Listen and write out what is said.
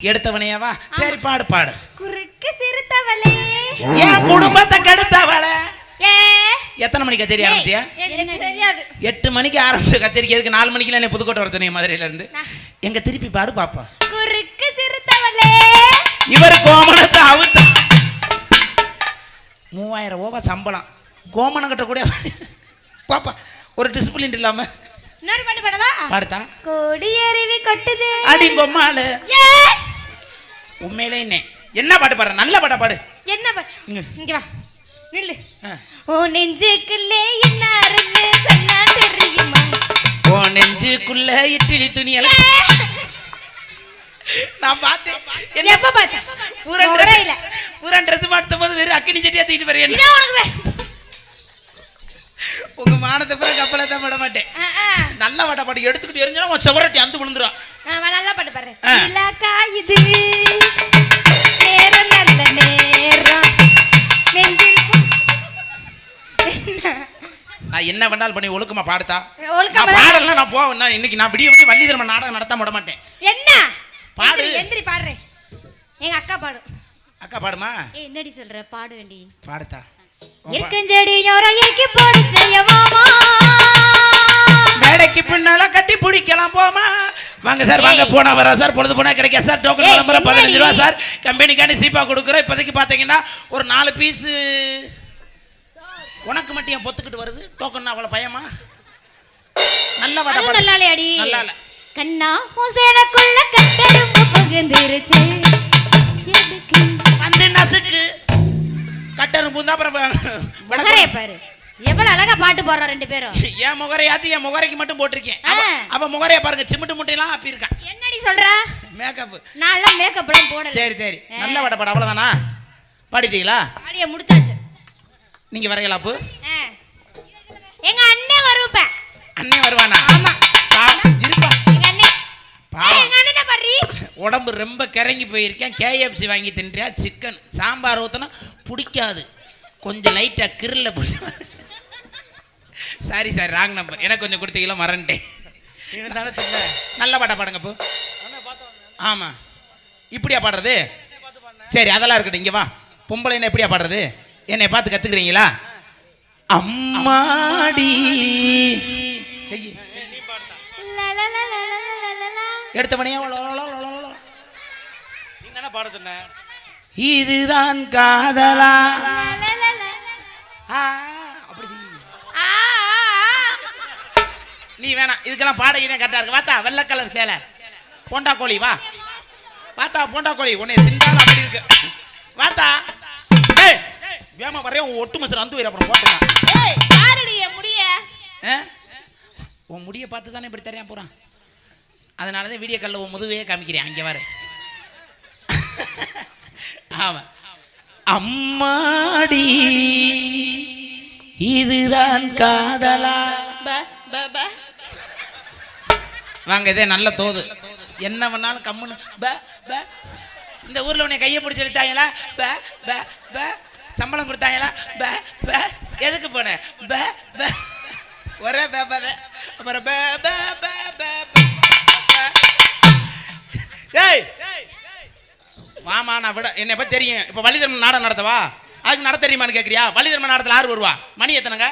எடுத்தவனையவா சரி பாடு பாடு. குறுக்கு சிறுத்தவளே என் குடும்பத்தை கெடுத்தவள. எத்தனை மணிக்கு கச்சேரி ஆரம்பிச்சியா? தெரியாது. எட்டு மணிக்கு ஆரம்பிச்ச கச்சேரிக்கு எதுக்கு நாலு மணிக்கு என்ன புதுக்கோட்டை வர சொன்னீங்க மதுரையில இருந்து எங்க திருப்பி பாடு பாப்பா. குறுக்கு சிறுத்தவளே இவர் கோமணத்தை அவுத்த. மூவாயிரம் ரூபா சம்பளம். கோமணம் கட்ட கூட பாப்பா ஒரு டிசிப்ளின் இல்லாம. இன்னொரு பாட்டு பாடவா? பாடுத்தா கோடி அருவி கொட்டுது. அடி பொம்மாளு ஏ உண்மையிலே என்ன என்ன பாட்டு பாடுற? நல்ல பாட்டா பாடு. என்ன பாட்டு இங்க. வா. நில்லு. ஓ நெஞ்சுக்குள்ளே என்ன சொன்னா தெரியுமா? ஓ நெஞ்சுக்குள்ள இட்லி துணியெல்லாம் நான் பார்த்தேன். என்ன? எப்ப பார்த்த பூரன் முறையில. ட்ரெஸ் பூரன் ட்ரெஸ் மாட்டும் போது வெறும் அக்கினி சட்டியா தூக்கிட்டு வரேன் உங்க மானத்தை பிறகு கப்பலை தான் விட மாட்டேன். நல்ல வாட்டா பாட்டு எடுத்துக்கிட்டு எரிஞ்சா உன் செவரட்டி அந்த விழுந்துரும். ஆ, வா, நல்லா பாட்டு பாடுறேன் ஆ. வேணாலும் பண்ணி ஒழுக்கமா ஒழுக்கமா நான். பாடலாம் நான் போவேன். நான் இன்னைக்கு நான் விடிய விடிய வள்ளி தர்ம நாடகம் நடத்தாம விட மாட்டேன். என்ன? பாடு. எந்திரி, பாடுறேன் எங்க அக்கா பாடும் அக்கா பாடுமா? என்னடி சொல்ற? பாடு வேண்டி. பாடுத்தா. இருக்கஞ்செடி யோரைக்கு போடு செய்ய மாமா மேடைக்கு பின்னால கட்டி பிடிக்கலாம் போமா. வாங்க சார் வாங்க. போனா வரா சார் பொழுது போனா கிடைக்க சார். டோக்கன் என்னடி? பதினஞ்சு ரூபா சார். கம்பெனிக்காண்டி சீப்பா கொடுக்குறோம். இப்போதைக்கு பார்த்தீங்கன்னா ஒரு நாலு பீஸ் உனக்கு மட்டும் ஏன் பொத்துக்கிட்டு வருது? டோக்கன் அவ்வளோ பயமா? நல்ல வடை. நல்லா இல்லையாடி நல்லா இல்ல. கண்ணா உசேனக்குள்ள கட்டெரும்பு புகுந்துருச்சு. எதுக்கு? வந்து நசுக்கு. கட்டரும் பூந்தா அப்புறம் பாரு. எவ்வளவு அழகா பாட்டு போடுறோம் ரெண்டு பேரும். என் முகரையாச்சும் என் முகரைக்கு மட்டும் போட்டிருக்கேன். அவ- முகரைய பாருங்க சிமிட்டு முட்டையெல்லாம் அப்பி இருக்கான் என்னடி சொல்ற? மேக்கப் நான் எல்லாம் மேக்கப் எல்லாம் போடல. சரி சரி. நல்ல வடை பாடு அவ்வளோதானா பாடிட்டீங்களா? பாடிய முடிச்சாச்சு. நீங்க வரீங்களா அப்பு. எங்க அண்ணன் வருவப்ப அண்ணே வருவானா? ஆமா. பா- இருப்பா. எங்க பாரு உடம்பு ரொம்ப கிறங்கி போயிருக்கேன். கேஎஃப்சி வாங்கி தின்றியா? சிக்கன் சாம்பார் ஊற்றினா பிடிக்காது. கொஞ்சம் லைட்டாக கிரில்ல பிடிச்ச சாரி சாரி ராங் நம்பர் எனக்கு கொஞ்சம் கொடுத்தீங்களா? மறந்துட்டேன். நல்ல பாட்டா பாடுங்க இப்போ ஆமாம் இப்படியா பாடுறது? சரி அதெல்லாம் இருக்கட்டும். இங்கே வா. பொம்பளைன்னு எப்படியா பாடுறது? என்னை பார்த்து கற்றுக்குறீங்களா அம்மாடி. செய்யு. எடுத்த மணியா பாட சொன்ன இதுதான் காதலா. அப்படி ஆ, நீ வேணாம் இதுக்கெல்லாம் பாடகி தான் இருக்கு. வாத்தா வெள்ளை கலர் சேலை. போண்டா கோழி வா. வாத்தா போண்டா கோழி உன்னை திண்டாலும் அப்படி இருக்கு. வாத்தா உன் ஒட்டு மசர் வந்து போயிரு அப்புறம் என் முடிய? உன் முடியை பார்த்து தானே இப்படி தெரியாம போறான். அதனால தான் வீடியோ காலில் உன் முதுவையே காமிக்கிறேன். அங்கே வர ஆமா. அம்மாடி இதுதான் காதலா. வாங்க இதே நல்ல தோது. என்ன பண்ணாலும் கம்முன்னு இந்த ஊர்ல உன்னை கையை பிடிச்சி ப. சம்பளம் கொடுத்தாங்களா ப ப எதுக்கு போன? ப ப. ஒரே ப அப்புறம் ப ப ப ப ப. ப. நான் விட என்னை பத்தி தெரியும். இப்போ வள்ளிதர்மன் நாடகம் நடத்தவா? அதுக்கு நடத்த தெரியுமான்னு கேட்குறியா வள்ளிதர்மன் நாடகத்தில் ஆறு வருவா? மணி எத்தனைங்க?